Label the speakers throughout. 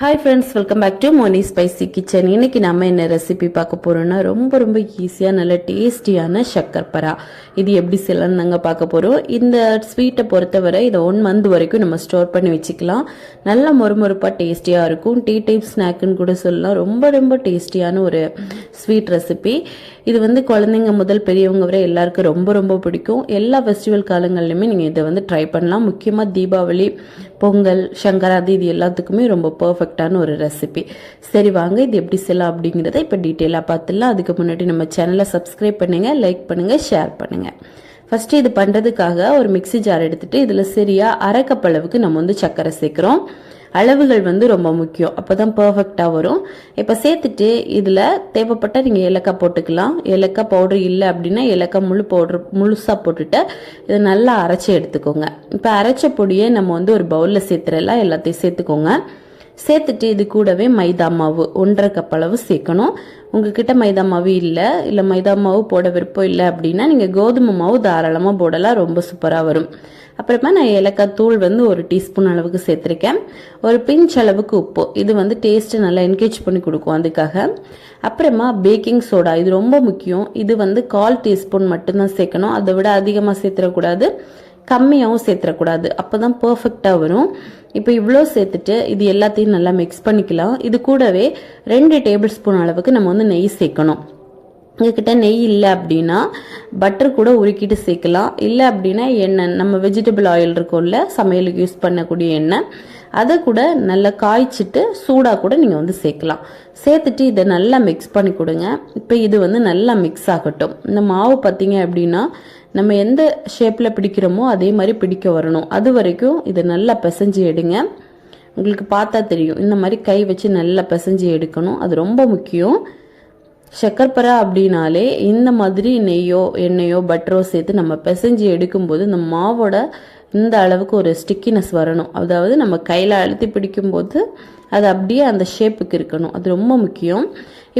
Speaker 1: Hi friends welcome back to Moni spicy kitchen இன்னைக்கு நம்ம என்ன ரெசிபி பார்க்க போகிறோம்னா ரொம்ப ரொம்ப ஈஸியாக நல்ல டேஸ்டியான சக்கர்பரா இது எப்படி செய்யலாம்னு நாங்கள் பார்க்க போகிறோம் இந்த ஸ்வீட்டை பொறுத்தவரை இதை ஒன் மந்த் வரைக்கும் நம்ம ஸ்டோர் பண்ணி வச்சுக்கலாம். நல்ல மொறுமொறுப்பாக டேஸ்டியாக இருக்கும். டீ டைப் ஸ்நாக்குன்னு கூட சொல்லலாம். ரொம்ப ரொம்ப டேஸ்டியான ஒரு ஸ்வீட் ரெசிபி இது வந்து குழந்தைங்க முதல் பெரியவங்க வரை எல்லாருக்கும் ரொம்ப ரொம்ப பிடிக்கும். எல்லா ஃபெஸ்டிவல் காலங்கள்லையுமே நீங்கள் இதை வந்து ட்ரை பண்ணலாம். முக்கியமாக தீபாவளி பொங்கல் சங்கராதி இது எல்லாத்துக்குமே ரொம்ப பர்ஃபெக்டான ஒரு ரெசிபி சரி வாங்க இது எப்படி செய்யலாம் அப்படிங்கிறத இப்போ டீட்டெயிலாக பார்த்துடலாம். அதுக்கு முன்னாடி நம்ம சேனலை சப்ஸ்கிரைப் பண்ணுங்கள் லைக் பண்ணுங்கள் ஷேர் பண்ணுங்கள் ஃபஸ்ட்டு இது பண்ணுறதுக்காக ஒரு மிக்ஸி ஜார் எடுத்துகிட்டு இதில் சரியாக அரைக்கப்பளவுக்கு நம்ம வந்து சர்க்கரை சேர்க்குறோம். அளவுகள் வந்து ரொம்ப முக்கியம். அப்போ தான் பர்ஃபெக்டாக வரும். இப்போ சேர்த்துட்டு இதில் தேவைப்பட்ட நீங்கள் ஏலக்காய் போட்டுக்கலாம். ஏலக்காய் பவுடர் இல்லை அப்படின்னா ஏலக்காய் முழு பவுடர் முழுசாக போட்டுட்டு இதை நல்லா அரைச்சி எடுத்துக்கோங்க. இப்போ அரைச்ச பொடியை நம்ம வந்து ஒரு பவுலில் சேர்த்துறலாம். எல்லாத்தையும் சேர்த்துக்கோங்க. சேர்த்துட்டு இது கூடவே மைதா மாவு ஒன்றரை கப் அளவு சேர்க்கணும். உங்ககிட்ட மைதா மாவு இல்லை இல்லை மைதா மாவு போட விருப்பம் இல்லை அப்படின்னா நீங்கள் கோதுமை மாவு தாராளமாக போடலாம் ரொம்ப சூப்பராக வரும். அப்புறமா நான் ஏலக்காய் தூள் வந்து ஒரு டீஸ்பூன் அளவுக்கு சேர்த்துருக்கேன். ஒரு பிஞ்ச் அளவுக்கு உப்பு. இது வந்து டேஸ்ட்டு நல்லா என்கேஜ் பண்ணி கொடுக்கும் அதுக்காக. அப்புறமா பேக்கிங் சோடா இது ரொம்ப முக்கியம். இது வந்து கால் டீஸ்பூன் மட்டும்தான் சேர்க்கணும். அதை விட அதிகமாக சேர்த்துடக்கூடாது. கம்மியாகவும் சேர்த்துடக்கூடாது. அப்போ தான் பர்ஃபெக்டாக வரும். இப்போ இவ்வளோ சேர்த்துட்டு இது எல்லாத்தையும் நல்லா மிக்ஸ் பண்ணிக்கலாம். இது கூடவே ரெண்டு டேபிள் ஸ்பூன் அளவுக்கு நம்ம வந்து நெய் சேர்க்கணும். உங்ககிட்ட நெய் இல்லை அப்படின்னா பட்டர் கூட உருக்கிட்டு சேர்க்கலாம். இல்லை அப்படின்னா எண்ணெய் நம்ம வெஜிடபிள் ஆயில் இருக்கும்ல சமையலுக்கு யூஸ் பண்ணக்கூடிய எண்ணெய் அதை கூட நல்லா காய்ச்சிட்டு சூடாக கூட நீங்கள் வந்து சேர்க்கலாம். சேர்த்துட்டு இதை நல்லா மிக்ஸ் பண்ணி கொடுங்க. இப்போ இது வந்து நல்லா மிக்ஸ் ஆகட்டும். இந்த மாவு பார்த்தீங்க அப்படின்னா நம்ம எந்த ஷேப்பில் பிடிக்கிறோமோ அதே மாதிரி பிடிக்க வரணும். அது வரைக்கும் இதை நல்லா பிசைஞ்சு எடுங்க. உங்களுக்கு பார்த்தா தெரியும். இந்த மாதிரி கை வச்சு நல்லா பிசைஞ்சு எடுக்கணும். அது ரொம்ப முக்கியம். சக்கர்பரா அப்படின்னாலே இந்த மாதிரி நெய்யோ எண்ணெயோ பட்டரோ சேர்த்து நம்ம பிசைஞ்சு எடுக்கும்போது இந்த மாவோட இந்த அளவுக்கு ஒரு ஸ்டிக்கினஸ் வரணும். அதாவது நம்ம கையில் அழுத்தி பிடிக்கும்போது அது அப்படியே அந்த ஷேப்புக்கு இருக்கணும். அது ரொம்ப முக்கியம்.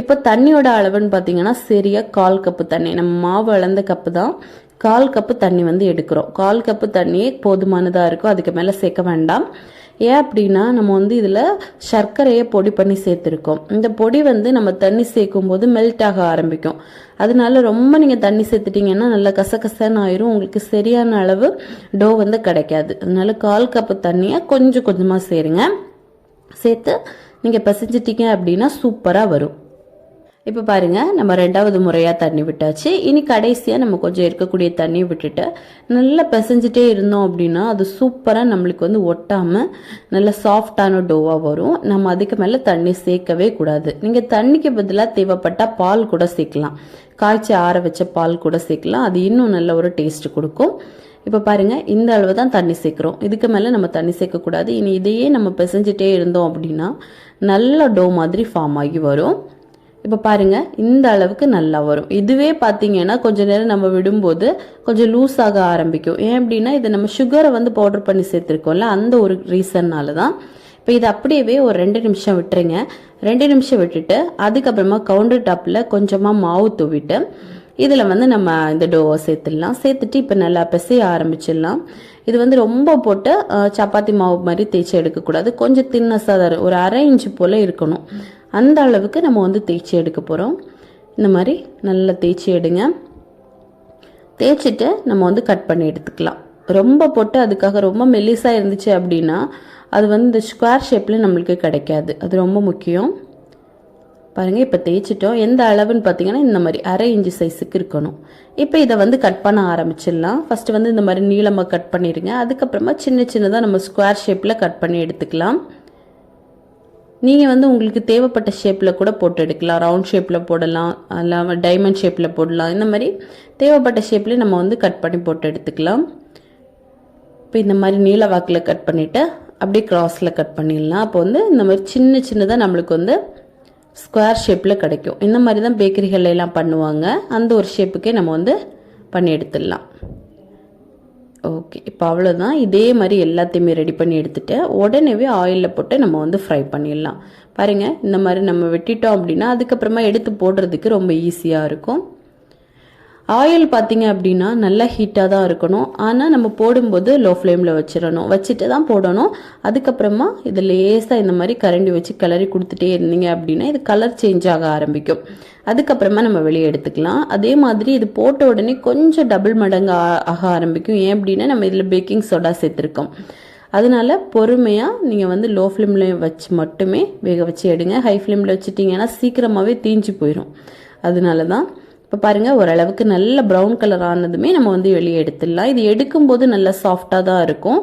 Speaker 1: இப்போ தண்ணியோட அளவுன்னு பார்த்தீங்கன்னா சரியாக கால் கப்பு தண்ணி. நம்ம மாவு அளந்த கப்பு தான் கால் கப்பு தண்ணி வந்து எடுக்கிறோம். கால் கப்பு தண்ணியே போதுமானதாக இருக்கும் அதுக்கு மேலே சேர்க்க வேண்டாம். ஏன் அப்படின்னா நம்ம வந்து இதில் சர்க்கரையை பொடி பண்ணி சேர்த்துருக்கோம். இந்த பொடி வந்து நம்ம தண்ணி சேர்க்கும் போது மெல்ட் ஆக ஆரம்பிக்கும். அதனால ரொம்ப நீங்கள் தண்ணி சேர்த்துட்டிங்கன்னா நல்லா கசகசன்னு ஆயிரும். உங்களுக்கு சரியான அளவு டோ வந்து கிடைக்காது. அதனால கால் கப்பு தண்ணியை கொஞ்சம் கொஞ்சமாக சேருங்க. சேர்த்து நீங்கள் பிசைஞ்சிட்டிங்க அப்படின்னா சூப்பராக வரும். இப்போ பாருங்க நம்ம ரெண்டாவது முறையாக தண்ணி விட்டாச்சு. இனி கடைசியாக நம்ம கொஞ்சம் இருக்கக்கூடிய தண்ணி விட்டுட்டு நல்லா பிசைஞ்சிட்டே இருந்தோம் அப்படின்னா அது சூப்பராக நம்மளுக்கு வந்து ஒட்டாமல் நல்ல சாஃப்டான டோவாக வரும். நம்ம அதுக்கு மேலே தண்ணி சேர்க்கவே கூடாது. நீங்கள் தண்ணிக்கு பதிலாக தேவைப்பட்டால் பால் கூட சேர்க்கலாம். காய்ச்சி ஆற வச்ச பால் கூட சேர்க்கலாம். அது இன்னும் நல்ல ஒரு டேஸ்ட் கொடுக்கும். இப்போ பாருங்க இந்த அளவு தான் தண்ணி சேர்க்குறோம். இதுக்கு மேலே நம்ம தண்ணி சேர்க்கக்கூடாது இனி இதையே நம்ம பிசைஞ்சிட்டே இருந்தோம் அப்படின்னா நல்ல டோ மாதிரி ஃபார்ம் ஆகி வரும். இப்போ பாருங்க இந்த அளவுக்கு நல்லா வரும். இதுவே பார்த்தீங்கன்னா கொஞ்ச நேரம் நம்ம விடும்போது கொஞ்சம் லூஸ் ஆக ஆரம்பிக்கும். ஏன் அப்படின்னா இதை நம்ம சுகரை வந்து பவுடர் பண்ணி சேர்த்துருக்கோம்ல அந்த ஒரு ரீசன்னால தான் இப்போ இது அப்படியே ஒரு ரெண்டு நிமிஷம் விட்டுருங்க. ரெண்டு நிமிஷம் விட்டுட்டு அதுக்கப்புறமா கவுண்டர் டாப்பில் கொஞ்சமாக மாவு தூவிட்டு இதில் வந்து நம்ம இந்த டோவை சேர்த்துடலாம். சேர்த்துட்டு இப்போ நல்லா பிசைய ஆரம்பிச்சிடலாம். இது வந்து ரொம்ப போட்டு சப்பாத்தி மாவு மாதிரி தேய்ச்சி எடுக்கக்கூடாது. கொஞ்சம் தின்னஸாக தான் ஒரு அரை இன்ச்சு போல் இருக்கணும். அந்த அளவுக்கு நம்ம வந்து தேய்ச்சி எடுக்க போகிறோம் இந்த மாதிரி நல்லா தேய்ச்சி எடுங்க. தேய்ச்சிட்டு நம்ம வந்து கட் பண்ணி எடுத்துக்கலாம். ரொம்ப போட்டு அதுக்காக ரொம்ப மெல்லிஸாக இருந்துச்சு அப்படின்னா அது வந்து இந்த ஸ்கொயர் ஷேப்பில் நம்மளுக்கு கிடைக்காது. அது ரொம்ப முக்கியம். பாருங்கள் இப்போ தேய்ச்சிட்டோம். எந்த அளவுன்னு பார்த்தீங்கன்னா இந்த மாதிரி அரை இன்ச்சு சைஸுக்கு இருக்கணும். இப்போ இதை வந்து கட் பண்ண ஆரம்பிச்சிடலாம். ஃபஸ்ட்டு வந்து இந்த மாதிரி நீளமாக கட் பண்ணிடுங்க. அதுக்கப்புறமா சின்ன சின்னதாக நம்ம ஸ்கொயர் ஷேப்பில் கட் பண்ணி எடுத்துக்கலாம். நீங்கள் வந்து உங்களுக்கு தேவைப்பட்ட ஷேப்பில் கூட போட்டு எடுக்கலாம். ரவுண்ட் ஷேப்பில் போடலாம். இல்லாமல் டைமண்ட் ஷேப்பில் போடலாம். இந்த மாதிரி தேவைப்பட்ட ஷேப்பில் நம்ம வந்து கட் பண்ணி போட்டு எடுத்துக்கலாம். இப்போ இந்த மாதிரி நீல வாக்கில் கட் பண்ணிவிட்டு அப்படியே கிராஸில் கட் பண்ணிடலாம். அப்போ வந்து இந்த மாதிரி சின்ன சின்னதாக நம்மளுக்கு வந்து ஸ்கொயர் ஷேப்பில் கிடைக்கும். இந்த மாதிரி தான் பேக்கரிகள் எல்லாம் பண்ணுவாங்க. அந்த ஒரு ஷேப்புக்கே நம்ம வந்து பண்ணி எடுத்துடலாம். ஓகே. இப்போ அவ்வளோதான் இதே மாதிரி எல்லாத்தையுமே ரெடி பண்ணி எடுத்துகிட்டு உடனேவே ஆயிலில் போட்டு நம்ம வந்து ஃப்ரை பண்ணிடலாம். பாருங்கள் இந்த மாதிரி நம்ம வெட்டிட்டோம் அப்படின்னா அதுக்கப்புறமா எடுத்து போடுறதுக்கு ரொம்ப ஈஸியாக இருக்கும். ஆயில் பார்த்தீங்க அப்படின்னா நல்லா ஹீட்டாக தான் இருக்கணும். ஆனால் நம்ம போடும்போது லோ ஃப்ளேமில் வச்சிடணும். வச்சுட்டு தான் போடணும். அதுக்கப்புறமா இது லேசாக இந்த மாதிரி கரண்டி வச்சு கிளறி கொடுத்துட்டே இருந்தீங்க அப்படின்னா இது கலர் சேஞ்ச் ஆக ஆரம்பிக்கும். அதுக்கப்புறமா நம்ம வெளியே எடுத்துக்கலாம். அதே மாதிரி இது போட்ட உடனே கொஞ்சம் டபுள் மடங்கு ஆக ஆரம்பிக்கும். ஏன் அப்படின்னா நம்ம இதில் பேக்கிங் சோடா சேர்த்துருக்கோம். அதனால பொறுமையாக நீங்கள் வந்து லோ ஃப்ளேமில் வச்சு மட்டுமே வேக வச்சு எடுங்க. ஹை ஃப்ளேமில் வச்சுட்டிங்கன்னா சீக்கிரமாகவே தீஞ்சு போயிடும் அதனால தான் இப்போ பாருங்கள் ஓரளவுக்கு நல்ல ப்ரௌன் கலர் ஆனதுமே நம்ம வந்து வெளியே எடுத்துடலாம். இது எடுக்கும்போது நல்லா சாஃப்டாக தான் இருக்கும்.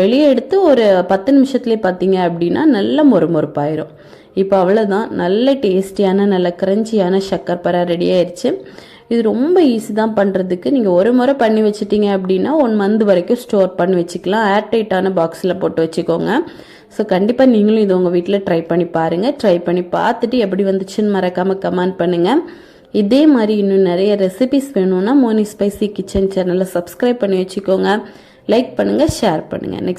Speaker 1: வெளியே எடுத்து ஒரு பத்து நிமிஷத்துலேயே பார்த்தீங்க அப்படின்னா நல்ல மொறுமொறுப்பாயிரும். இப்போ அவ்வளோதான் நல்ல டேஸ்டியான நல்ல கிரன்ச்சியான சக்கர்பரா ரெடி ஆயிடுச்சு இது ரொம்ப ஈஸி தான் பண்ணுறதுக்கு நீங்கள் ஒரு முறை பண்ணி வச்சுட்டீங்க அப்படின்னா ஒன் மந்த் வரைக்கும் ஸ்டோர் பண்ணி வச்சுக்கலாம். ஏர்டைட்டான பாக்ஸில் போட்டு வச்சுக்கோங்க. ஸோ கண்டிப்பாக நீங்களும் இது உங்கள் வீட்டில் ட்ரை பண்ணி பாருங்கள் ட்ரை பண்ணி பார்த்துட்டு எப்படி வந்துச்சுன்னு மறக்காமல் கமெண்ட் பண்ணுங்கள் இதே மாதிரி இன்னும் நிறைய ரெசிபிஸ் வேணும்னா மோனி ஸ்பைசி கிச்சன் சேனலை சப்ஸ்கிரைப் பண்ணி வச்சுக்கோங்க. லைக் பண்ணுங்கள் ஷேர் பண்ணுங்கள் நெக்ஸ்ட்